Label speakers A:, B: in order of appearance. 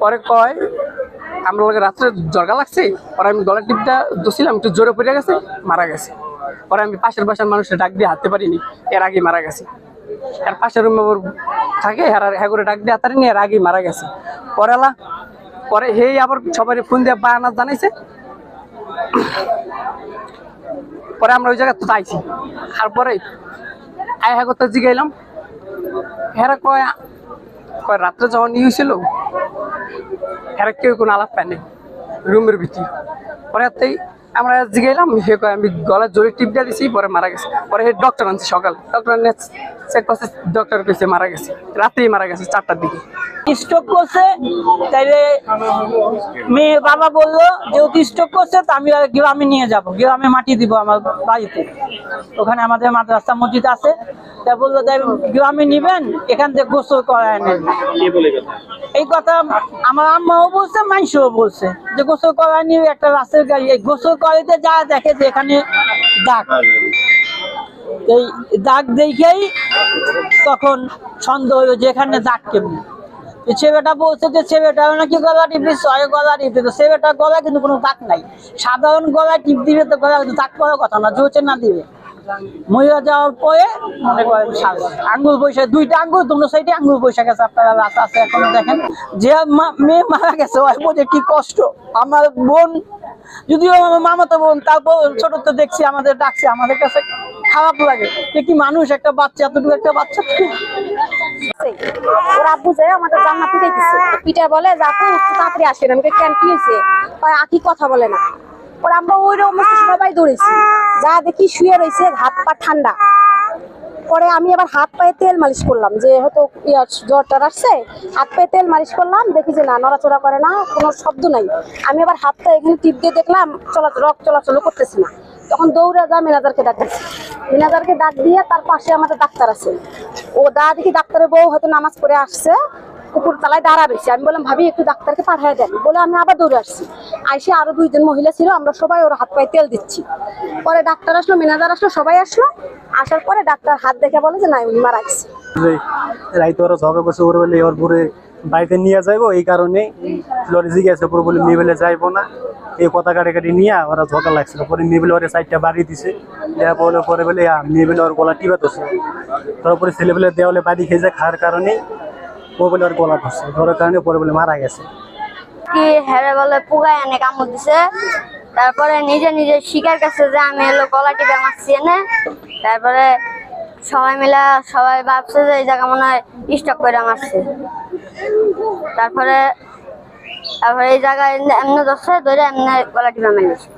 A: পরে কয়, আমরা লোকের রাত্রে জর্গা লাগছে, পরে আমি গলার টিপটা দোষিলাম একটু জোরে পড়ে গেছে, মারা গেছে। পরে আমি পাশের বাসার মানুষের ডাক দিয়ে হাঁটতে পারিনি, এর আগে মারা গেছে। এর পাশের রুমে থাকে আর হ্যাঁ ডাক দিয়ে হাতারিনি এর আগে মারা গেছে। পরে আলা, পরে হেই আবার সবাই ফোন দিয়ে বায়ানা জানাইছে। পরে আমরা ওই জায়গায় তো আইছি। আর পরে আয় হ্যাঁ করতে জিগাইলাম। হেরা কয় কয় রাত্রে যখন ই হয়েছিল হেরা কেউ কোনো আলাপ পায়নি রুমের ভিতরে। পরে তাই আমরা জিগাইলাম সে কয়, আমি গলার জোরে টিপ দিয়ে দিছি, পরে মারা গেছে। পরে সে ডক্টর আনছে সকাল। ডক্টর চেক করছে ডক্টর কইছে মারা গেছে। রাতেই মারা গেছে চারটার দিকে।
B: স্ট্রোক করছে তাইলে মেয়ে বাবা বলল যেহেতু স্ট্রোক করছে তো আমি গ্রামে নিয়ে যাব। গ্রামে মাটি দিব আমার বাড়িতে। ওখানে আমাদের মাদ্রাসা মসজিদ আছে। তা বলল তাই গ্রামে নিবেন এখান থেকে গোসল করায় নেন। এই কথা আমার আম্মাও বলছে মাইশও বলছে যে গোসল করায় নিয়ে একটা রাস্তার গাড়ি। এই গোসল করাইতে যা দেখে যে এখানে দাগ। এই দাগ দেখেই তখন সন্দেহ হলো যে এখানে দাগ কেমনি? ছেলেটা বলছে যে ছেলেটা নাকি গলা টিপি ছয় গলা টিপি তো ছেলেটার গলা কিন্তু কোনো দাগ নাই। সাধারণ গলা টিপ দিবে তো গলা কিন্তু দাগ পড়ার কথা না জোচে না দিবে। মহিলা যাওয়ার পরে মনে করেন আঙ্গুল পয়সা দুইটা আঙ্গুল দুটো সাইডে আঙ্গুল পয়সা গেছে আপনারা রাস্তা আছে, এখন দেখেন। যে মেয়ে মারা গেছে, ওই বোঝে কি কষ্ট? আমার বোন, যদিও মামাতো বোন, তারপর ছোট তো দেখছি, আমাদের ডাকছে, আমাদের কাছে খারাপ লাগে। যে কি মানুষ, একটা বাচ্চা, এতটুকু একটা বাচ্চা?
C: আমি দেখি হাত পা ঠান্ডা। পরে আমি আবার হাত পায়ে তেল মালিশ করলাম, যে হয়তো জ্বরটা আসছে। হাত পায়ে তেল মালিশ করলাম, দেখি যে না, নড়াচড়া করে না, কোনো শব্দ নাই। আমি আবার হাতটা এখানে টিপ দিয়ে দেখলাম চলা রক চলাচল করতেছে না। তখন দৌড়ে যা মেনাজারকে ডাক দিচ্ছি ডাক দিয়ে তার পাশে আমাদের ডাক্তার আছে। ও দা দেখি ডাক্তারের বউ হয়তো নামাজ পড়ে আসছে, কুকুর তলায় দাঁড়া রয়েছে আমি বললাম, ভাবি, একটু ডাক্তারকে পাঠিয়ে দেন। বলে, আমি আবার দৌড়ে আসছি। আইসে আরও দুইজন মহিলা ছিল, আমরা সবাই ওর হাত পায়ে তেল দিচ্ছি। পরে ডাক্তার আসলো মেনাজার আসলো, সবাই আসলো। আসার পরে ডাক্তার হাত দেখে বলে যে নাই উনি মারা গেছে।
D: ওরা বাড়িতে নিয়ে যাইবো, এই কারণে লরি জিজ্ঞাসা পরে বলে মেয়ে বেলে যাইবো না। এই কথা কাটি কাটি নিয়ে ওরা ঝগড়া লাগছিল। পরে মেয়ে বেলে ওরা সাইডটা বাড়ি দিছে। দেওয়া বলে পরে বলে মেয়ে বেলে ওর গলা টিপা ধরছে। তারপরে ছেলে বেলে দেওয়ালে বাড়ি খেয়ে যায়, খাওয়ার কারণে ও বলে ওর গলা ধরছে। ধরার কারণে পরে বলে মারা গেছে।
E: কি হেরে বলে, পুগায় এনে কামড় দিছে। তারপরে নিজে নিজে শিকার কাছে যে, আমি এলো গলা টিপে মারছি এনে। তারপরে সবাই মিলে সবাই ভাবছে যে, এই জায়গা মনে হয় স্টক করে মারছে। তারপরে তারপরে এই জায়গায় এমনি ধরছে ধরে এমনি গলা টিপে মেরেছে।